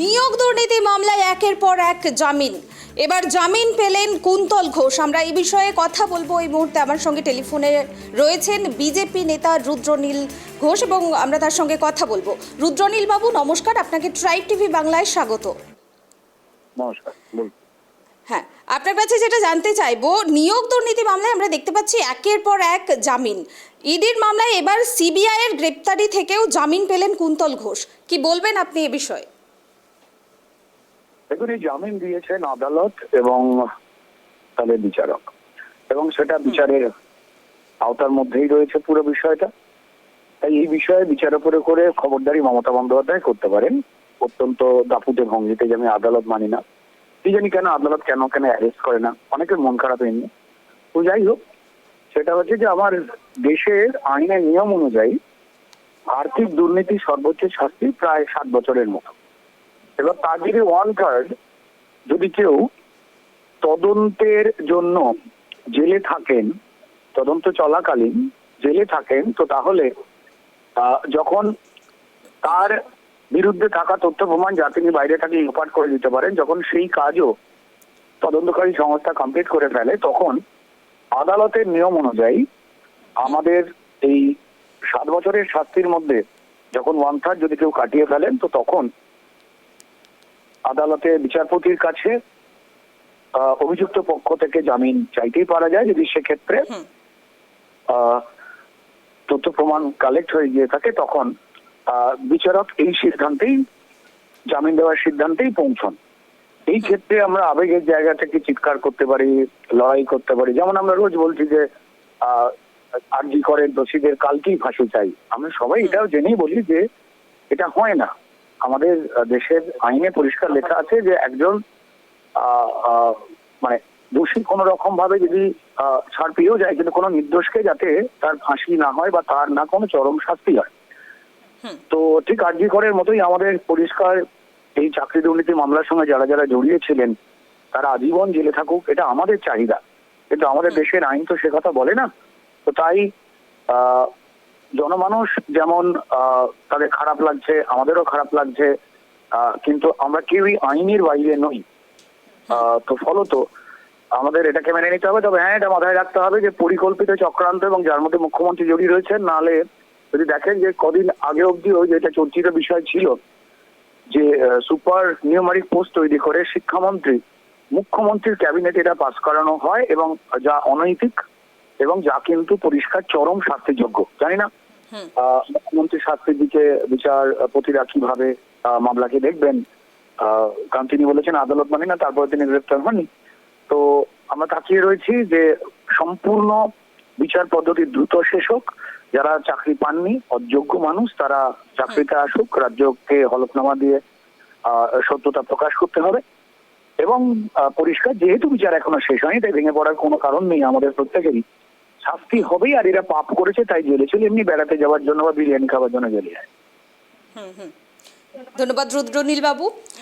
নিয়োগ দুর্নীতি মামলায় একের পর এক জামিন। এবার জামিন পেলেন কুন্তল ঘোষ। আমরা এই বিষয়ে কথা বলব এই মুহূর্তে। আমার সঙ্গে টেলিফোনে রয়েছেন বিজেপি নেতা রুদ্রনীল ঘোষ এবং আমরা তার সঙ্গে কথা বলব। রুদ্রনীল বাবু নমস্কার। আপনাকে ট্রাইব টিভি বাংলায় স্বাগত। নমস্কার হ্যাঁ আপনার কাছে যেটা জানতে চাইব নিয়োগ দুর্নীতি মামলায় আমরা দেখতে পাচ্ছি একের পর এক জামিন। ইডির মামলায় এবার সিবিআই এর গ্রেপ্তারি থেকেও জামিন পেলেন কুন্তল ঘোষ। কি বলবেন আপনি এ বিষয়ে? দেখুন এই জামিন দিয়েছেন আদালত এবং তাদের বিচারক। এবং সেটা বিচারের আওতার মধ্যেই রয়েছে পুরো বিষয়টা। তাই এই বিষয়ে বিচার উপরে করে খবরদারি মমতা বন্দ্যোপাধ্যায় করতে পারেন। অত্যন্ত দাপুটে ভঙ্গিতে যে আমি আদালত মানি না। কি জানি কেন আদালত কেন কেন অ্যারেস্ট করে না? অনেকের মন খারাপ এমনি তো যাই হোক সেটা হচ্ছে যে আমার দেশের আইনের নিয়ম অনুযায়ী আর্থিক দুর্নীতি সর্বোচ্চ শাস্তি প্রায় সাত বছরের মতো। এবার তার যদি ওয়ান থার্ড যদি কেউ তদন্তের জন্য জেলে থাকেন, তদন্ত চলাকালীন জেলে থাকেন, তো তাহলে যখন তার বিরুদ্ধে থাকা তথ্য প্রমাণ যা তিনি বাইরে থেকে লোপাট করে দিতে পারেন, যখন সেই কাজও তদন্তকারী সংস্থা কমপ্লিট করে ফেলে, তখন আদালতের নিয়ম অনুযায়ী আমাদের এই সাত বছরের শাস্তির মধ্যে যখন ওয়ান থার্ড যদি কেউ কাটিয়ে ফেলেন, তো তখন আদালতে বিচারপতির কাছে অভিযুক্ত পক্ষ থেকে জামিন চাইতেই পারা যায় যদি সেক্ষেত্রে তথ্য প্রমাণ কালেক্ট হয়ে গিয়ে থাকে তখন বিচারক এই সিদ্ধান্তেই জামিন দেওয়ার সিদ্ধান্তেই পৌঁছন। এই ক্ষেত্রে আমরা আবেগের জায়গা থেকে চিৎকার করতে পারি লড়াই করতে পারি। যেমন আমরা রোজ বলছি যে আহ, আরজি করেন দোষীদের কালকেই ফাঁসি চাই। আমরা সবাই এটাও জেনেই বলি যে এটা হয় না। আমাদের দেশের আইনে পরিষ্কার লেখা আছে যে একজন মানে দোষী কোন রকম ভাবে যদি ছাড় পেয়েও যায় কিন্তু কোনো নির্দোষকে যাতে তার ফাঁসি না হয় বা তার না কোনো চরম শাস্তি হয়। তো ঠিক আরজি করের মতোই আমাদের পরিষ্কার এই চাকরি দুর্নীতি মামলার সঙ্গে যারা যারা জড়িয়েছিলেন তারা আজীবন জেলে থাকুক এটা আমাদের চাহিদা। কিন্তু আমাদের দেশের আইন তো সে কথা বলে না। তো তাই আহ, জনমানুষ যেমন তাদের খারাপ লাগছে, আমাদেরও খারাপ লাগছে কিন্তু আমরা কেউই আইনের বাইরে নই। তো ফলত আমাদের এটাকে মেনে নিতে হবে। তবে হ্যাঁ এটা মাথায় রাখতে হবে যে পরিকল্পিত চক্রান্ত এবং যার মধ্যে মুখ্যমন্ত্রী জড়িয়ে রয়েছেন, নাহলে যদি দেখেন যে কদিন আগে অবধিও যেটা চর্চিত বিষয় ছিল যে সুপার নিউমারিক পোস্ট তৈরি করে শিক্ষামন্ত্রী, মুখ্যমন্ত্রীর ক্যাবিনেট এটা পাস করানো হয় এবং যা অনৈতিক এবং যা কিন্তু পরিষ্কার চরম শাস্তিযোগ্য জানি না মুখ্যমন্ত্রী শাস্তির দিকে বিচারপতিরা কীভাবে মামলাকে দেখবেন? কারণ তিনি বলেছেন আদালত মানে না তারপরে তিনি গ্রেপ্তার হননি। তো আমরা তাকিয়ে রয়েছি যে সম্পূর্ণ বিচার পদ্ধতি দ্রুত শেষ হোক যারা চাকরি পাননি অযোগ্য মানুষ তারা চাকরিতে আসুক রাজ্যকে হলফনামা দিয়ে আহ, সত্যতা প্রকাশ করতে হবে। এবং পরিষ্কার যেহেতু বিচার এখনও শেষ হয়নি তাই ভেঙে পড়ার কোনো কারণ নেই আমাদের প্রত্যেকেরই। শাস্তি হবেই আর এরা পাপ করেছে, তাই জেলে চলে এমনি বেড়াতে যাওয়ার জন্য বা বিরিয়ানি খাওয়ার জন্য জেলে যায়। ধন্যবাদ রুদ্রনীল বাবু